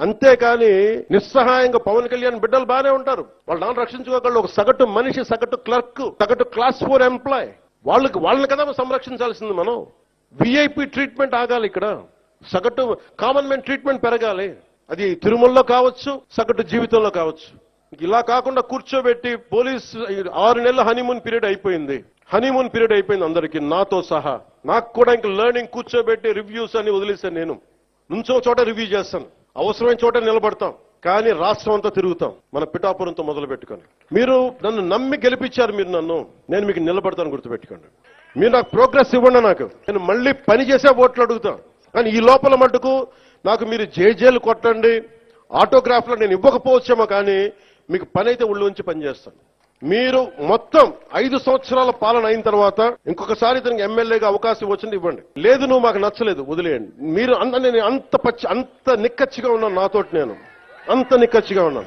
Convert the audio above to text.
అంతేకాని నిస్సహాయంగా పవన్ కళ్యాణ్ బిడ్డలు బానే ఉంటారు. వాళ్ళు నాన్న రక్షించుకోగలరు? ఒక సగటు మనిషి సగటు క్లర్క్ సగటు క్లాస్ ఫోర్ ఎంప్లాయ్. వాళ్ళకి వాళ్ళని కదా సంరక్షించాల్సింది మనం. విఐపి ట్రీట్మెంట్ ఆగాలి ఇక్కడ. సగటు కామన్ మ్యాన్ ట్రీట్మెంట్ పెరగాలి. అది తిరుమలలో కావచ్చు సగటు జీవితంలో కావచ్చు. ఇలా కాకుండా కూర్చోబెట్టి పోలీస్ ఆరు నెలల హనీమూన్ పీరియడ్ అయిపోయింది. హనీమూన్ పీరియడ్ అయిపోయింది అందరికి నాతో సహా. నాకు కూడా ఇంకా లెర్నింగ్ కూర్చోబెట్టి రివ్యూస్ అని వదిలేశాను నేను. నుంచో చోట రివ్యూ చేస్తాను. అవసరమైన చోట నిలబడతాం కానీ రాష్ట్రం అంతా తిరుగుతాం. మన పిఠాపురంతో మొదలు పెట్టుకొని. మీరు నన్ను నమ్మి గెలిపించారు మీరు నన్ను. నేను మీకు నిలబడతాను గుర్తుపెట్టుకోండి. మీరు నాకు ప్రోగ్రెస్ ఇవ్వండి నాకు. నేను మళ్ళీ పని చేసే ఓట్లు అడుగుతాను కానీ ఈ లోపల మటుకు నాకు మీరు జేజేలు కొట్టండి. ఆటోగ్రాఫ్లో నేను ఇవ్వకపోవచ్చేమో కానీ మీకు పని అయితే ఉళ్ళు ఉంచి పనిచేస్తాను. మీరు మొత్తం ఐదు సంవత్సరాల పాలన అయిన తర్వాత ఇంకొకసారి ఇతనికి ఎమ్మెల్యేగా అవకాశం వచ్చింది ఇవ్వండి. లేదు నువ్వు మాకు నచ్చలేదు వదిలేయండి. మీరు అంత నేను అంత పచ్చి అంత నిక్కచ్చిగా ఉన్నాను నాతోటి నేను. అంత నిక్కచ్చిగా ఉన్నాను.